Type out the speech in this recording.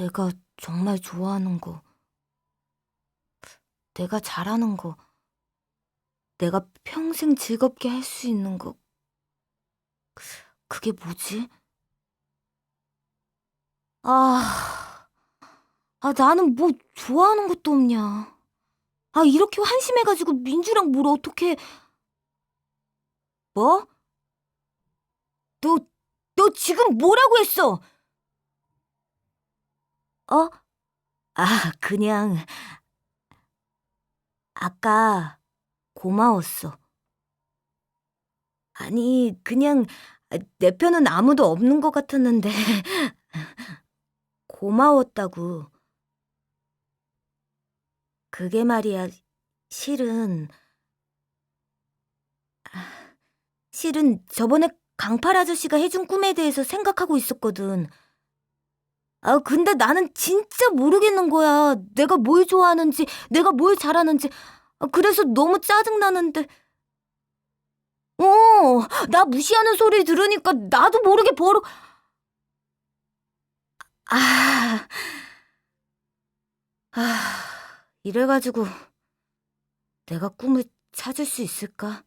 내가 정말 좋아하는 거, 내가 잘하는 거, 내가 평생 즐겁게 할 수 있는 거, 그게 뭐지? 아, 아, 나는 뭐 좋아하는 것도 없냐. 아, 이렇게 한심해가지고 민주랑 뭘 어떻게. 뭐? 너, 너 지금 뭐라고 했어? 어? 아, 그냥. 아까 고마웠어. 아니, 그냥 내 편은 아무도 없는 것 같았는데. 고마웠다고. 그게 말이야, 실은. 아, 실은 저번에 강팔 아저씨가 해준 꿈에 대해서 생각하고 있었거든. 아, 근데 나는 진짜 모르겠는 거야. 내가 뭘 좋아하는지, 내가 뭘 잘하는지. 아, 그래서 너무 짜증나는데. 어, 나 무시하는 소리 들으니까 나도 모르게 버럭. 아, 아, 이래가지고 내가 꿈을 찾을 수 있을까?